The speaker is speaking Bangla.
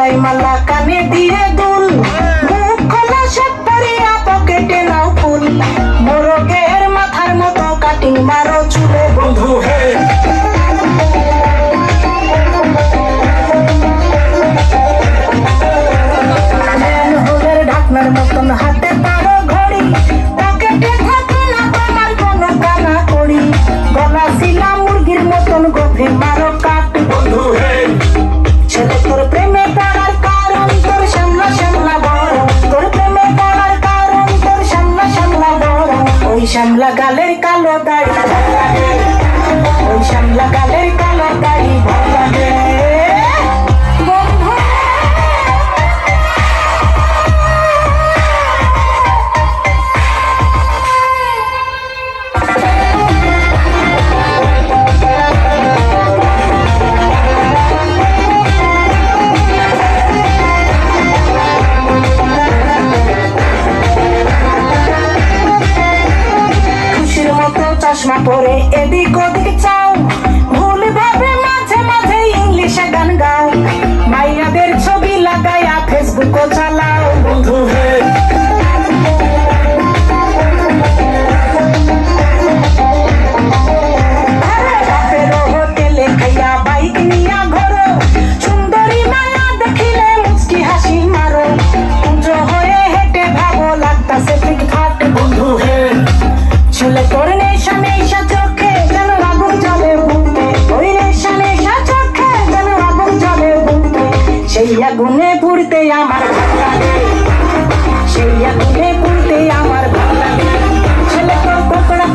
গলায় মালা কানে দিয়ে দুল। মুখ খোলা, সব পরিয়া পকেটে নাও ফুল। মোরগের মাথার মতো কাটিং মারো চুলে। বন্ধু শ্যামলা গালের কালো দাড়ি চশমা পরে এদিক ওদিক চাও সেই আগুনে পুড়তে আমার সেই আগুন